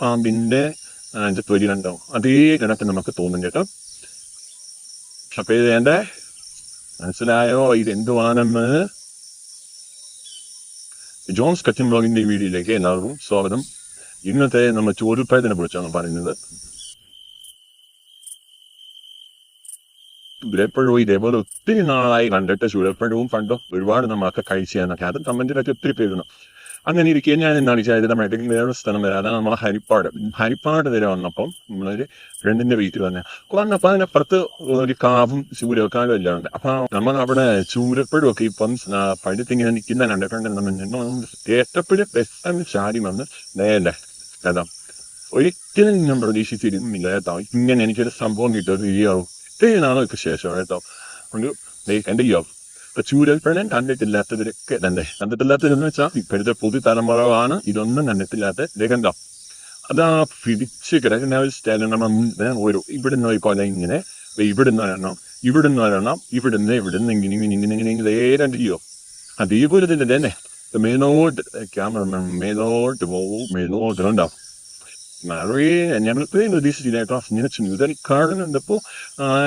പാമ്പിന്റെ അതിന്റെ തൊലി ഉണ്ടാവും അതേ കിണക്ക് നമുക്ക് തോന്നും കേട്ടോ. അപ്പൊ ഇത് എന്റെ മനസ്സിലായോ? ഇതെന്തുവാണെന്ന് ജോൺസ് കച്ചിൻ ബ്ലോഗിന്റെ വീഡിയോയിലേക്ക് എല്ലാവർക്കും സ്വാഗതം. ഇന്നത്തെ നമ്മൾ ചൂടുപ്പഴത്തിനെ കുറിച്ചാണ് പറയുന്നത്. ചൂരപ്പഴവും ഇതേപോലെ ഒത്തിരി നാളായി കണ്ടിട്ട് ചൂരപ്പഴവും പണ്ടും ഒരുപാട് നമ്മളൊക്കെ തന്നെ അത് കമന്റിലൊക്കെ ഒത്തിരി പേരുന്നു അങ്ങനെ ഇരിക്കുക ഞാൻ എന്നാണ് വിചാരിച്ചത്? നമ്മുടെ ഇടയ്ക്ക് വേറെ സ്ഥലം വരാം. അതാണ് നമ്മളെ ഹരിപ്പാട്. ഹരിപ്പാട് വരെ വന്നപ്പം നമ്മളൊരു ഫ്രണ്ടിന്റെ വീട്ടിൽ വന്നെ വന്നപ്പോൾ അതിനപ്പുറത്ത് ഒരു കാവും ചൂരക്കാലും എല്ലാം ഉണ്ട്. അപ്പൊ നമ്മൾ അവിടെ ചൂരപ്പഴും ഒക്കെ ഇപ്പം പഴുത്തിങ്ങനെ നിൽക്കുന്ന കണ്ടിട്ടുണ്ട് നമ്മൾ ഏറ്റപ്പഴും പെട്ടെന്ന് ചാടി വന്ന് നേരെ കഥ. ഒരിക്കലും ഞാൻ പ്രതീക്ഷിച്ചിരുന്നില്ല കേട്ടോ. ഇങ്ങനെ എനിക്കൊരു സംഭവം കിട്ടിയത് ഈ ഇത്രയും നാളൊക്കെ ശേഷം കേട്ടോ. ഒരു എന്റെ യോ പ്രണയൻ കണ്ടിട്ടില്ലാത്തവരൊക്കെ തന്നെ കണ്ടിട്ടില്ലാത്തവരെന്ന് വെച്ചാൽ ഇപ്പോഴത്തെ പുതിയ തലമുറവാണ് ഇതൊന്നും കണ്ടിട്ടില്ലാത്ത ദേ അത് അതാ പിടിച്ച് കിടക്കുന്ന ഒരു സ്ഥലം നമ്മൾ മുന്നേ ഒരു ഇവിടുന്ന് പോലെ ഇങ്ങനെ ഇവിടുന്ന് ഒരെണ്ണം ഇവിടുന്ന് ഒരെണ്ണം ഇവിടുന്ന് ഇവിടുന്ന് ഇങ്ങനെ ഇങ്ങനെ ഇങ്ങനെ ഇങ്ങനെ ഇങ്ങനെ നേരെ ചെയ്യോ? അതേപോലെ തന്നെ തന്നെ മേലോട്ട് ക്യാമറ മേലോട്ട് പോകും മേലോട്ട് ഉണ്ടാവും നിറയെ ഞങ്ങൾക്ക് പ്രതീക്ഷിച്ചില്ല കേട്ടോ ഇങ്ങനെ ചുരുതൽ കാണുന്നുണ്ടപ്പോൾ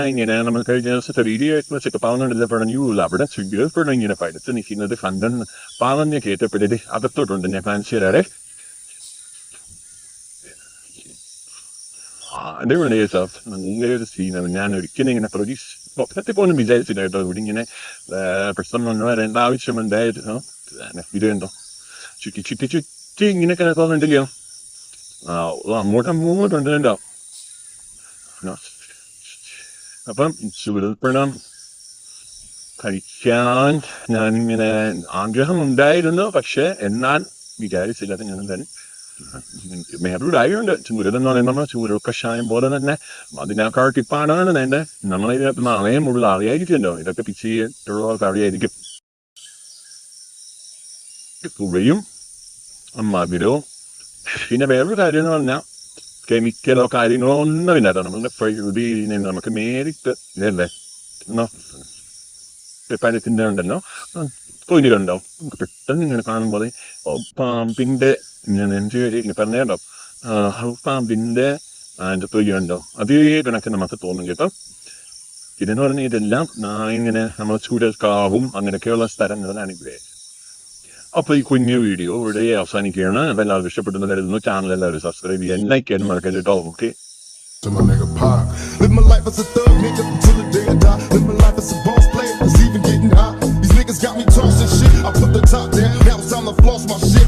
ഇങ്ങനെ നമ്മൾ കഴിഞ്ഞ ദിവസത്തെ വീഡിയോ വെച്ചിട്ട് പറഞ്ഞിട്ട് പറഞ്ഞു അവിടെ ചുരുപ്പെടും ഇങ്ങനെ പഴുത്ത് നിൽക്കുന്നത് കണ്ടെന്ന് പറഞ്ഞ് കേട്ടപ്പോഴേ അകത്തോട്ടുണ്ട് ഞാൻ കാണിച്ചു തരാറേ അടിപൊളി നല്ലൊരു സീനാണ് ഞാൻ ഒരിക്കലും ഇങ്ങനെ പ്രതീക്ഷ സ്വപ്നത്തിൽ പോലും വിചാരിച്ചില്ല കേട്ടോ ഇവിടെ ഇങ്ങനെ ആ, പ്രശ്നം ഒന്നും വരേണ്ട ആവശ്യമുണ്ടായിരുന്നു ഇത് കണ്ടോ ചുറ്റി ചുറ്റി ചുറ്റി ഇങ്ങനെ കിടക്കുന്നുണ്ടല്ലോ അങ്ങോട്ട് അങ്ങോട്ടുണ്ട് കേട്ടോ അപ്പം ചുരുൾപ്പെടാം കഴിക്കാൻ ഞാനിങ്ങനെ ആഗ്രഹം ഉണ്ടായിരുന്നു പക്ഷെ എന്നാൽ വിചാരിച്ചില്ല ഞാൻ തന്നെ വേറൊരു കാര്യമുണ്ട് ചൂരലെന്ന് പറയുമ്പോൾ ചൂരൽ കഷായം പോലെ തന്നെ അതിനേക്കാൾ ടിപ്പാണ് എന്റെ നമ്മളെ ഇതിനകത്ത് നാളെയുമുള്ള അറിയായിരിക്കുമല്ലോ ഇതൊക്കെ പിച്ചിട്ടുള്ള അറിയായിരിക്കും പുഴയും മധുരവും പിന്നെ വേറൊരു കാര്യം എന്ന് പറഞ്ഞാൽ കെമിക്കലോ കാര്യങ്ങളോ ഒന്നുമില്ല കേട്ടോ നമ്മുടെ നിന്ന് നമുക്ക് നേരിട്ട് ഇതല്ലേ? പരിത്തിന്റെ ഉണ്ടല്ലോ. തൊലികളുണ്ടോ നമുക്ക് പെട്ടെന്ന് ഇങ്ങനെ കാണുമ്പോൾ ഓ, പാമ്പിന്റെ ഞാൻ എന്ത് ഇങ്ങനെ പറഞ്ഞോ പാമ്പിന്റെ അതിന്റെ തൊലിയുണ്ടോ? അതേ കണക്ക് നമുക്ക് തോന്നും കേട്ടോ. ഇതെന്ന് പറഞ്ഞാൽ ഇതെല്ലാം ഇങ്ങനെ നമ്മൾ ചൂടൽക്കാവും അങ്ങനെയൊക്കെയുള്ള സ്ഥലങ്ങളിലാണ് ഇവിടെ അപ്പൊ ഈ കുഞ്ഞു വീഡിയോ ഇവിടെ അവസാനിക്കുകയാണ് അപ്പൊ എല്ലാവർക്കും ഇഷ്ടപ്പെടുന്നതായിരുന്നു ചാനൽ എല്ലാവരും സബ്സ്ക്രൈബ് ചെയ്യാൻ ലൈക്ക് ചെയ്യാൻ മറക്കരുത് കേട്ടോ okay To my nigga Pac. Live my life as a thug nigga till the day I die. Live my life as a boss player, it's even getting hot. These niggas got me tossing shit. I put the top down, now it's time to floss my shit.